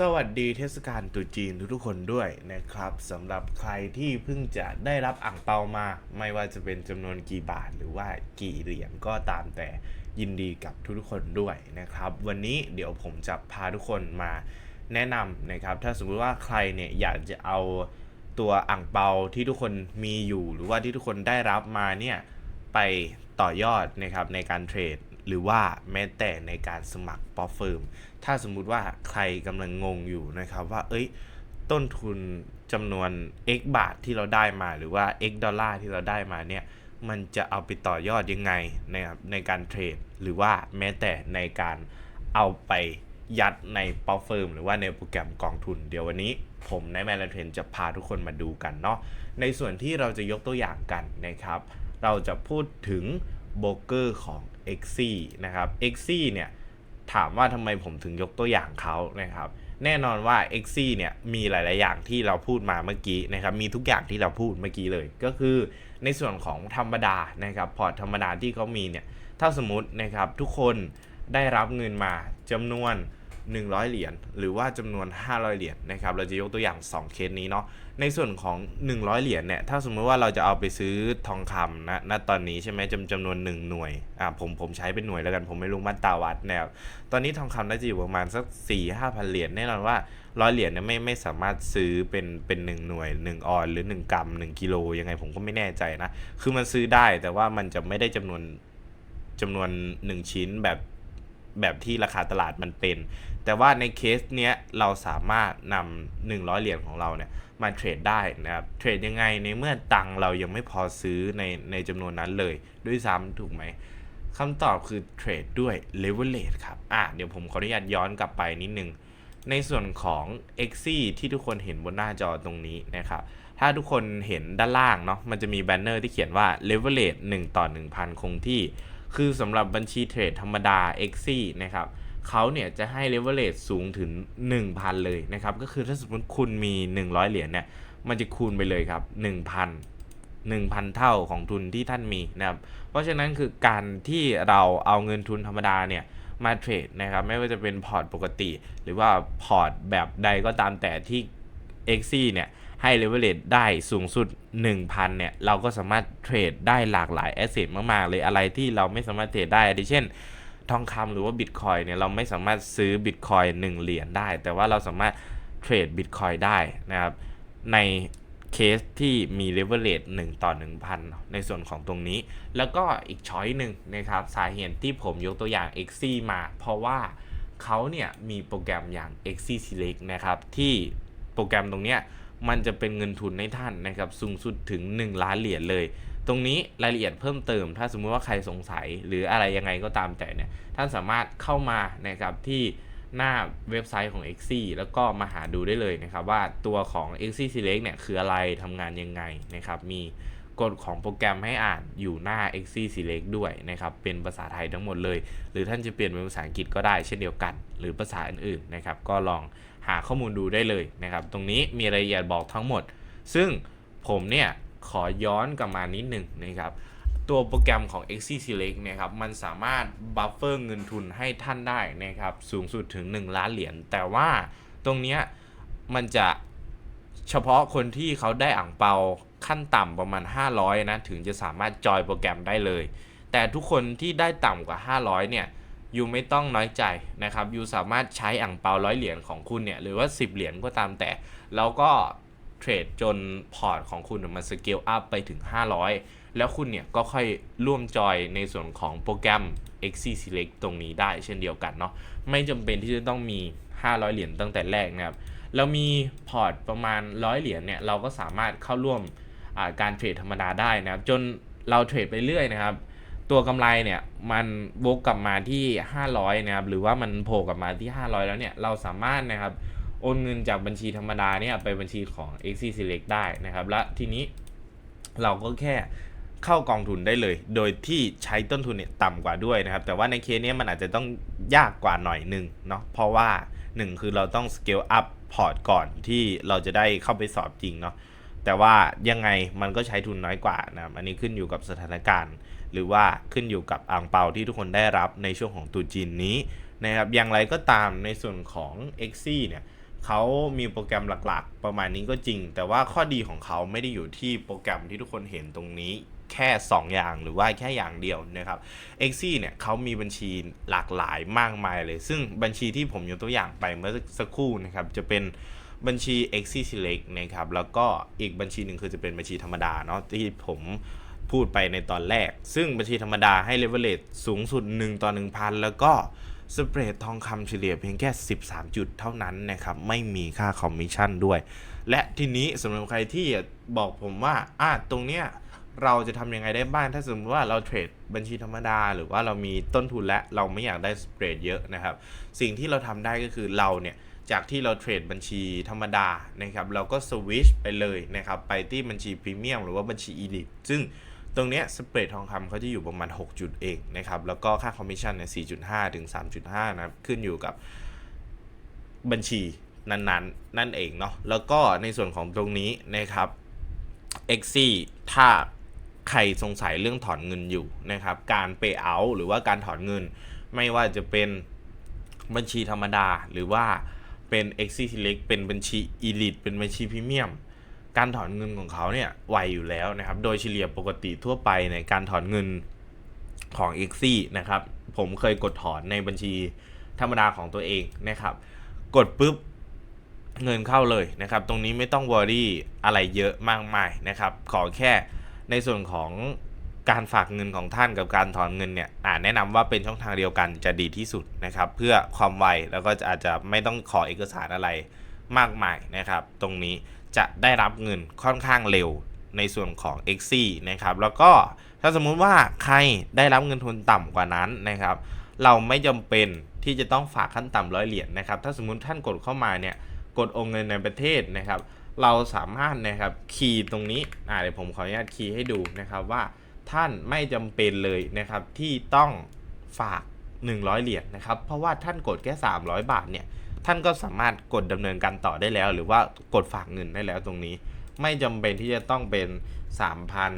สวัสดีเทศกาลตรุษจีนทุกๆคนด้วยนะครับสำหรับใครที่เพิ่งจะได้รับอ่างเปามา ไม่ว่าจะเป็นจำนวนกี่บาทหรือว่ากี่เหรียญก็ตามแต่ยินดีกับทุกๆคนด้วยนะครับ วันนี้เดี๋ยวผมจะพาทุกคนมาแนะนำนะครับ ถ้าสมมติว่าใครเนี่ยอยากจะเอาตัวอ่างเปาที่ทุกคนมีอยู่ หรือว่าที่ทุกคนได้รับมาเนี่ยไปต่อยอดนะครับในการเทรด หรือว่าแม้แต่ในการสมัครป๊อปเฟิร์มถ้าสมมุติว่าใครกำลังงงอยู่นะครับว่า เอ้ย ต้นทุนจำนวน x บาทที่เราได้มาหรือว่า x ดอลลาร์ที่เราได้มาเนี่ย มันจะเอาไปต่อยอดยังไงนะครับในการเทรด หรือว่าแม้แต่ในการเอาไปยัดในป๊อปเฟิร์มหรือว่าในโปรแกรมกองทุน เดี๋ยววันนี้ผมในแมนเทรนจะพาทุกคนมาดูกันเนาะในส่วนที่เราจะยกตัวอย่างกันนะครับ เราจะพูดถึงโบรกเกอร์ของ x อนะครับ x อเนี่ยถามว่าทำไมผมถึงยกตัวอย่างเขานะครับแน่นอนว่า x อเนี่ยมีหลาย ๆ อย่างที่เราพูดมาเมื่อกี้นะครับมีทุกอย่างที่เราพูดเมื่อกี้เลย ก็คือในส่วนของธรรมดานะครับพอร์ตธรรมดาที่เขามีเนี่ยถ้าสมมตินะครับทุกคนได้รับเงินมาจำนวน 100 เหรียญหรือว่าจำนวน 500 เหรียญนะครับเราจะยกตัวอย่าง 2 เคสนี้เนาะในส่วนของ 100 เหรียญเนี่ยถ้าสมมติว่าเราจะเอาไปซื้อทองคำนะณตอนนี้ใช่ไหมจำจำนวน 1 หน่วยอ่าผมผมใช้เป็นหน่วยแล้วกันผมไม่รู้มาตราวัดแนวตอนนี้ทองคำน่าจะอยู่ประมาณสัก 4 5พันเหรียญแน่นอนว่าร้อยเหรียญเนี่ยไม่ไม่สามารถซื้อเป็นเป็นหนึ่งหน่วย1ออนหรือ1กรัม1กิโลยังไงผมก็ไม่แน่ใจนะ คือมันซื้อได้แต่ว่ามันจะไม่ได้จำนวนจำนวน1ชิ้นแบบ แบบที่ราคาตลาดมันเป็น แต่ว่าในเคสเนี้ยเราสามารถนำ100 เหรียญของเราเนี่ยมาเทรดได้นะครับเทรดยังไงในเมื่อตังเรายังไม่พอซื้อในในจำนวนนั้นเลยด้วยซ้ำถูกไหมคำตอบคือเทรดด้วย leverage ครับอะเดี๋ยวผมขออนุญาตย้อนกลับไปนิดนึง ในส่วนของ x อที่ทุกคนเห็นบนหน้าจอตรงนี้นะครับ ถ้าทุกคนเห็นด้านล่างเนาะมันจะมีแบนเนอร์ที่เขียนว่า leverage 1 ต่อ 1,000 คงที่ คือสำหรับบัญชีเทรดธรรมดา x อนะครับเขาเนี่ยจะให้ leverage สูงถึง 1,000 เลยนะครับ ก็คือถ้าสมมติคุณมี 100 เหรียญเนี่ย มันจะคูณไปเลยครับ 1,000 1,000 เท่าของทุนที่ท่านมีนะครับ เพราะฉะนั้นคือการที่เราเอาเงินทุนธรรมดาเนี่ยมาเทรดนะครับ ไม่ว่าจะเป็นพอร์ตปกติ หรือว่าพอร์ตแบบใดก็ตามแต่ที่ x อเนี่ย ให้ leverage ได้สูงสุด 1,000 เนี่ย เราก็สามารถเทรดได้หลากหลายแอสเซทมาก ๆ เลยอะไรที่เราไม่สามารถเทรดได้ดิเช่น ทองคำหรือว่าบิตคอยเนี่ยเราไม่สามารถซื้อบิตคอยหนึ่งเหรียญได้ แต่ว่าเราสามารถเทรดบิตคอยได้นะครับ ในเคสที่มี leverage 1ต่อ 1,000 ในส่วนของตรงนี้ แล้วก็อีกช้อยหนึ่งนะครับ สาเหตุที่ผมยกตัวอย่าง x อมา เพราะว่าเขาเนี่ยมีโปรแกรมอย่าง x อ Select นะครับ ที่โปรแกรมตรงเนี้ย มันจะเป็นเงินทุนให้ท่านนะครับสูงสุดถึง 1 ล้านเหรียญเลย ตรงนี้รายละเอียดเพิ่มเติม ถ้าสมมุติว่าใครสงสัยหรืออะไรยังไงก็ตามแต่เนี่ยท่านสามารถเข้ามานะครับที่หน้าเว็บไซต์ของ x อแล้วก็มาหาดูได้เลยนะครับว่าตัวของ x อ Select เนี่ยคืออะไรทำงานยังไงนะครับมีกฎของโปรแกรมให้อ่านอยู่หน้า x อ Select ด้วยนะครับเป็นภาษาไทยทั้งหมดเลย หรือท่านจะเปลี่ยนเป็นภาษาอังกฤษก็ได้เช่นเดียวกัน หรือภาษาอื่นๆนะครับก็ลอง หาข้อมูลดูได้เลยนะครับ ตรงนี้มีรายละเอียดบอกทั้งหมด ซึ่งผมเนี่ยขอย้อนกลับมานิดหนึ่งนะครับ ตัวโปรแกรมของ x Select เนี่ยครับ มันสามารถบัฟเฟอร์เงินทุนให้ท่านได้นะครับ สูงสุดถึง 1 ล้านเหรียญ แต่ว่าตรงนี้มันจะเฉพาะคนที่เขาได้อ่างเปาขั้นต่ำประมาณ 500 นะ ถึงจะสามารถจอยโปรแกรมได้เลย แต่ทุกคนที่ได้ต่ำกว่า 500 เนี่ย ยูไม่ต้องน้อยใจนะครับยูสามารถใช้อ่างเปาร้อยเหรียญของคุณเนี่ยหรือว่า 10 เหรียญก็ตามแต่ แล้วก็เทรดจนพอร์ตของคุณมันสเกลอัพไปถึง 500 แล้วคุณเนี่ยก็ค่อยร่วมจอยในส่วนของโปรแกรม x Select ตรงนี้ได้เช่นเดียวกันเนาะไม่จำเป็นที่จะต้องมี 500 เหรียญตั้งแต่แรกนะครับเรามีพอร์ตประมาณ 100 เหรียญเนี่ยเราก็สามารถเข้าร่วมการเทรดธรรมดาได้นะครับจนเราเทรดไปเรื่อยนะครับ ตัวกำไรเนี่ยมันวกกลับมาที่ 500นะครับหรือว่ามันโผล่กลับมาที่ 500 แล้วเนี่ยเราสามารถนะครับโอนเงินจากบัญชีธรรมดาเนี่ยไปบัญชีของ x Select ได้นะครับ และทีนี้เราก็แค่เข้ากองทุนได้เลย โดยที่ใช้ต้นทุนเนี่ยต่ำกว่าด้วยนะครับ แต่ว่าในเคสนี้มันอาจจะต้องยากกว่าหน่อยหนึ่งเนาะเพราะว่า 1 คือเราต้อง scale up พอร์ตก่อนที่เราจะได้เข้าไปสอบจริงเนาะแต่ว่ายังไงมันก็ใช้ทุนน้อยกว่านะอันนี้ขึ้นอยู่กับสถานการณ์ หรือว่าขึ้นอยู่กับอ่างเปาที่ทุกคนได้รับในช่วงของตุจีนนี้นะครับอย่างไรก็ตามในส่วนของ x อเนี่ยเขามีโปรแกรมหลักๆ ประมาณนี้ก็จริง แต่ว่าข้อดีของเขาไม่ได้อยู่ที่โปรแกรมที่ทุกคนเห็นตรงนี้แค่ 2 อย่างหรือว่าแค่อย่างเดียวนะครับ e x i เนี่ยเขามีบัญชีหลากหลายมากมายเลย ซึ่งบัญชีที่ผมยกตัวอย่างไปเมื่อสักครู่นะครับจะเป็นบัญชี e x i Select นะครับแล้วก็อีกบัญชีหนึ่งคือจะเป็นบัญชีธรรมดาเนาะที่ผม พูดไปในตอนแรก ซึ่งบัญชีธรรมดาให้ leverage สูงสุด 1 ต่อ 1,000 แล้วก็สเปรดทองคำเฉลี่ยเพียงแค่ 13 จุดเท่านั้นนะครับ ไม่มีค่าคอมมิชชั่นด้วย และทีนี้สำหรับใครที่บอกผมว่าอะตรงเนี้ยเราจะทำยังไงได้บ้าง ถ้าสมมติว่าเราเทรดบัญชีธรรมดา หรือว่าเรามีต้นทุนและเราไม่อยากได้สเปรดเยอะนะครับ สิ่งที่เราทำได้ก็คือเราเนี่ยจากที่เราเทรดบัญชีธรรมดานะครับ เราก็สวิชไปเลยนะครับ ไปที่บัญชีพรีเมียมหรือว่าบัญชีอีลิทซึ่ง ตรงเนี้ยสเปรดทองคำเขาจะอยู่ประมาณ 6 จุดเองนะครับ แล้วก็ค่าคอมมิชชั่นเนี่ย4.5 ถึง 3.5 นะครับขึ้นอยู่กับบัญชีนั้นๆนนั่นเองเนาะ แล้วก็ในส่วนของตรงนี้นะครับ e x i ถ้าใครสงสัยเรื่องถอนเงินอยู่นะครับ การ pay out หรือว่าการถอนเงิน ไม่ว่าจะเป็นบัญชีธรรมดา หรือว่าเป็น e x i Select เป็นบัญชี Elite เป็นบัญชีพรีเมียม การถอนเงินของเขาเนี่ยไวอยู่แล้วนะครับ โดยเฉลี่ยปกติทั่วไปในการถอนเงินของ e x i นะครับ ผมเคยกดถอนในบัญชีธรรมดาของตัวเองนะครับ กดปุ๊บเงินเข้าเลยนะครับ ตรงนี้ไม่ต้องวอรี่อะไรเยอะมากมายนะครับ ขอแค่ในส่วนของการฝากเงินของท่านกับการถอนเงินเนี่ยอ่าแนะนำว่าเป็นช่องทางเดียวกันจะดีที่สุดนะครับ เพื่อความไวแล้วก็อาจจะไม่ต้องขอเอกสารอะไรมากมายนะครับ ตรงนี้ จะได้รับเงินค่อนข้างเร็วในส่วนของ e x i นะครับ แล้วก็ถ้าสมมุติว่าใครได้รับเงินทุนต่ำกว่านั้นนะครับ เราไม่จำเป็นที่จะต้องฝากขั้นต่ำร้อยเหรียญนะครับ ถ้าสมมุติท่านกดเข้ามาเนี่ยกดโอนเงินในประเทศนะครับ เราสามารถนะครับคีย์ตรงนี้อ่าเดี๋ยวผมขออนุญาตคีย์ให้ดูนะครับว่าท่านไม่จำเป็นเลยนะครับที่ต้องฝาก 100 เหรียญนะครับ เพราะว่าท่านกดแค่ 300 บาทเนี่ย ท่านก็สามารถกดดำเนินการต่อได้แล้ว หรือว่ากดฝากเงินได้แล้วตรงนี้ ไม่จำเป็นที่จะต้องเป็น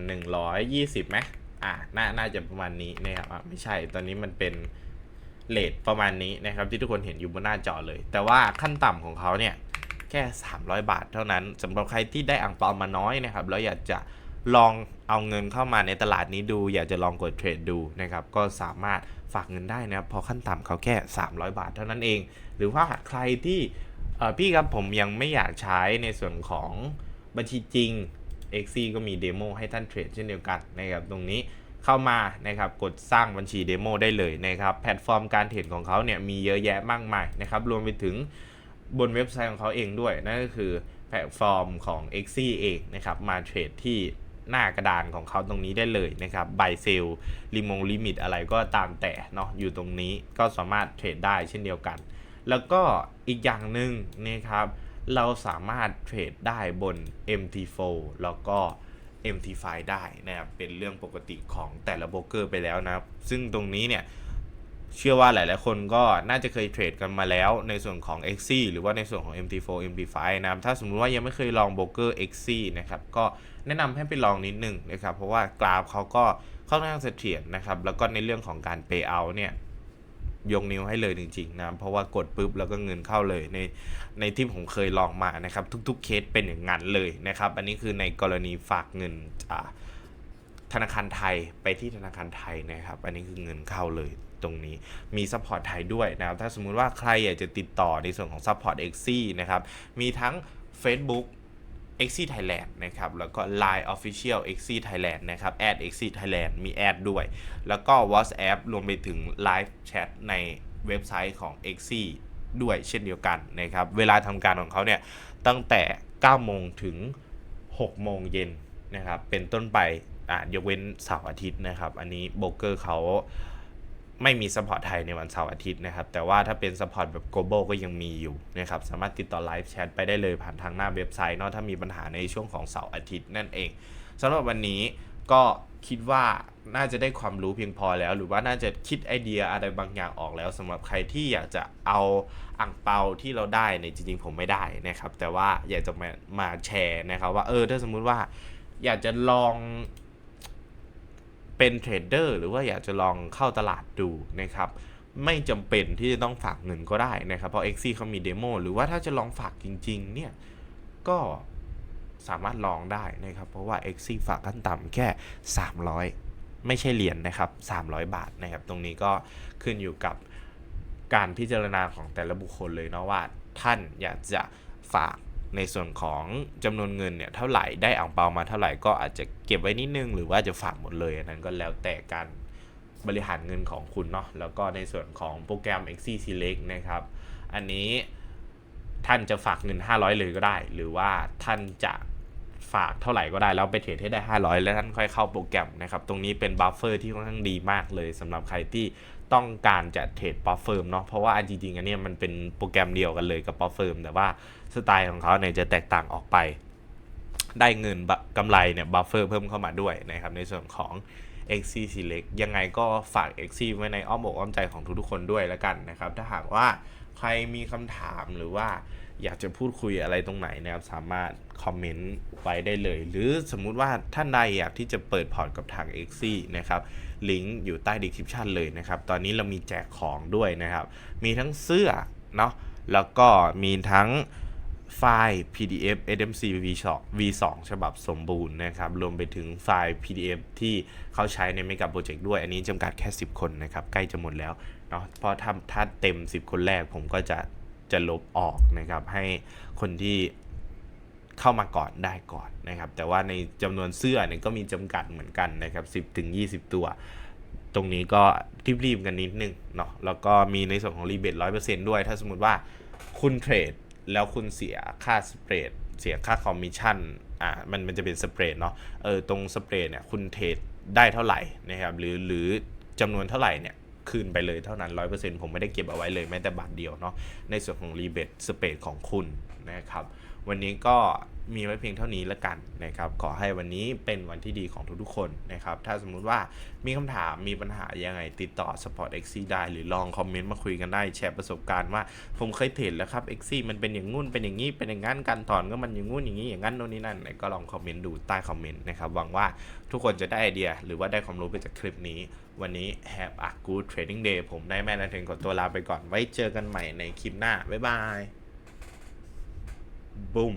3,120ไหมอ่าน่าน่าจะประมาณนี้นะครับไม่ใช่ตอนนี้มันเป็นเลทประมาณนี้นะครับที่ทุกคนเห็นอยู่บนหน้าจอเลย แต่ว่าขั้นต่ำของเขาเนี่ยแค่ 300 บาทเท่านั้นสำหรับใครที่ได้อ่างเปามาน้อยนะครับแล้วอยากจะ ลองเอาเงินเข้ามาในตลาดนี้ดู อยากจะลองกดเทรดดูนะครับ ก็สามารถฝากเงินได้นะครับพอขั้นต่ำเขาแค่ 300 บาทเท่านั้นเอง หรือว่าใครที่พี่ครับผมยังไม่อยากใช้ในส่วนของบัญชีจริง x อก็มีเดโมให้ท่านเทรดเช่นเดียวกันนะครับตรงนี้เข้ามานะครับกดสร้างบัญชีเดโมได้เลยนะครับแพลตฟอร์มการเทรดของเขาเนี่ยมีเยอะแยะมากมายนะครับรวมไปถึงบนเว็บไซต์ของเขาเองด้วย นั่นก็คือแพลตฟอร์มของ x อเองนะครับมาเทรดที่ หน้ากระดานของเขาตรงนี้ได้เลยนะครับไบเซลลิมงลิมิตอะไรก็ตามแต่เนาะอยู่ตรงนี้ก็สามารถเทรดได้เช่นเดียวกัน แล้วก็อีกอย่างหนึ่งนะครับเราสามารถเทรดได้บน MT4 แล้วก็ MT5 ได้นะครับเป็นเรื่องปกติของแต่ละโบรกเกอร์ไปแล้วนะครับซึ่งตรงนี้เนี่ย เชื่อว่าหลาย ๆ คนก็น่าจะเคยเทรดกันมาแล้วในส่วนของ x อหรือว่าในส่วนของ MT4 MT5 นะครับ ถ้าสมมติว่ายังไม่เคยลองโบรกเกอร์ x อนะครับ ก็แนะนำให้ไปลองนิดนึงนะครับ เพราะว่ากราฟเขาก็ค่อนข้างเสถียรนะครับ แล้วก็ในเรื่องของการ pay out เนี่ยยกนิ้วให้เลยจริง ๆ นะ เพราะว่ากดปุ๊บแล้วก็เงินเข้าเลยในในที่ผมเคยลองมานะครับ ทุก ๆ เคสเป็นอย่างนั้นเลยนะครับ อันนี้คือในกรณีฝากเงินธนาคารไทยไปที่ธนาคารไทยนะครับ อันนี้คือเงินเข้าเลย ตรงนี้ มีซัพพอร์ตไทยด้วยนะครับถ้าสมมุติว่าใครอยากจะติดต่อในส่วนของซัพพอร์ต x อนะครับมีทั้ง Facebook x อ Thailand นะครับ แล้วก็ Line Official x อ Thailand นะครับแอด x อ Thailand มีแอดด้วย แล้วก็ WhatsApp รวมไปถึง Live Chat ในเว็บไซต์ของ x อด้วยเช่นเดียวกันนะครับ เวลาทำการของเขาเนี่ย ตั้งแต่ 9 โมงถึง 6 โมงเย็นนะครับ เป็นต้นไป อ่ายกเว้นเสาร์อาทิตย์นะครับ อันนี้โบรกเกอร์เขา ไม่มีซัพพอร์ตไทยในวันเสาร์อาทิตย์นะครับ แต่ว่าถ้าเป็นซัพพอร์ตแบบ global ก็ยังมีอยู่นะครับ สามารถติดต่อไลฟ์แชทไปได้เลยผ่านทางหน้าเว็บไซต์เนาะถ้ามีปัญหาในช่วงของเสาร์อาทิตย์นั่นเองสำหรับวันนี้ก็คิดว่าน่าจะได้ความรู้เพียงพอแล้ว หรือว่าน่าจะคิดไอเดียอะไรบางอย่างออกแล้วสำหรับใครที่อยากจะเอาอ่างเปาที่เราได้ในจริงๆผมไม่ได้นะครับ แต่ว่าอยากจะมามาแชร์นะครับว่าเออถ้าสมมุติว่าอยากจะลอง เป็นเทรดเดอร์หรือว่าอยากจะลองเข้าตลาดดูนะครับไม่จำเป็นที่จะต้องฝากเงินก็ได้นะครับ เพราะ x เขามีเดโมหรือว่าถ้าจะลองฝากจริง ๆ เนี่ย ก็สามารถลองได้นะครับ เพราะว่า x ฝากขั้นต่ำแค่ 300 ไม่ใช่เหรียญนะครับ 300 บาทนะครับ ตรงนี้ก็ขึ้นอยู่กับการพิจารณาของแต่ละบุคคลเลยเนาะว่าท่านอยากจะฝาก ในส่วนของจำนวนเงินเนี่ยเท่าไหร่ได้อ่างเปามาเท่าไหร่ก็อาจจะเก็บไว้นิดนึง หรือว่าจะฝากหมดเลยอันนั้นก็แล้วแต่การบริหารเงินของคุณเนาะแล้วก็ในส่วนของโปรแกรม x Select นะครับ อันนี้ท่านจะฝากเงิน 500 เลยก็ได้ หรือว่าท่านจะ ฝากเท่าไหร่ก็ได้แล้วไปเทรดให้ได้ 500 แล้วท่านค่อยเข้าโปรแกรมนะครับ ตรงนี้เป็นบัฟเฟอร์ที่ค่อนข้างดีมากเลยสำหรับใครที่ต้องการจะเทรดป๊อปเฟิร์มเนาะเพราะว่าจริงๆอันนี้มันเป็นโปรแกรมเดียวกันเลยกับป๊อปเฟิร์มแต่ว่าสไตล์ของเขาเนี่ยจะแตกต่างออกไป ได้เงินบะกำไรเนี่ยบัฟเฟอร์เพิ่มเข้ามาด้วยนะครับในส่วนของ x c Select ยังไงก็ฝาก x c ไว้ในอ้อมอกอ้อมใจของทุกๆคนด้วยแล้วกันนะครับ ถ้าหากว่า ใครมีคำถามหรือว่าอยากจะพูดคุยอะไรตรงไหนนะครับ สามารถคอมเมนต์ไว้ได้เลย หรือสมมุติว่าท่านใดอยากที่จะเปิดพอร์ตกับทาง x c นะครับ ลิงก์อยู่ใต้ดีคริปชันเลยนะครับ ตอนนี้เรามีแจกของด้วยนะครับ มีทั้งเสื้อเนาะแล้วก็มีทั้ง ไฟล์ PDF SMC V2 V2 ฉบับสมบูรณ์นะครับ รวมไปถึงไฟล์ PDF ที่เขาใช้ใน Mega Project ด้วย อันนี้จำกัดแค่ 10 คนนะครับ ใกล้จะหมดแล้วเนาะเพราะถ้าถ้าเต็ม 10 คนแรกผมก็จะจะลบออกนะครับ ให้คนที่เข้ามาก่อนได้ก่อนนะครับ แต่ว่าในจำนวนเสื้อเนี่ยก็มีจำกัดเหมือนกันนะครับ 10ถึง20 ตัว ตรงนี้ก็รีบๆกันนิดนึงเนาะแล้วก็มีในส่วนของรีเบทร้อยเปอร์เซนต์ด้วย ถ้าสมมติว่าคุณเทรด แล้วคุณเสียค่าสเปรดเสียค่าคอมมิชชั่นอ่ามันมันจะเป็นสเปรดเนาะเออตรงสเปรดเนี่ยคุณเทรดได้เท่าไหร่นะครับหรือหรือจำนวนเท่าไหร่เนี่ยคืนไปเลยเท่านั้น 100%ผมไม่ได้เก็บเอาไว้เลยแม้แต่บาทเดียวเนาะในส่วนของรีเบทสเปดของคุณนะครับ วันนี้ก็ มีไว้เพียงเท่านี้ละกันนะครับ ขอให้วันนี้เป็นวันที่ดีของทุกๆคนนะครับ ถ้าสมมุติว่ามีคำถามมีปัญหายังไงติดต่อ Support x ได้ หรือลองคอมเมนต์มาคุยกันได้ แชร์ประสบการณ์ว่า ผมเคยเทรดแล้วครับ x มันเป็นอย่างงู้นเป็นอย่างนี้เป็นอย่างงั้นการถอนก็มันอย่างงู้นอย่างนี้อย่างนั้นโน่นนี่นั่นไหนก็ลองคอมเมนต์ดูใต้คอมเมนต์นะครับหวังว่าทุกคนจะได้ไอเดีย หรือว่าได้ความรู้ไปจากคลิปนี้ วันนี้ Have a good trading day ผมได้แม่นันเทนขอตัวลาไปก่อนไว้เจอกันใหม่ในคลิปหน้าบ๊ายบายบุ้ม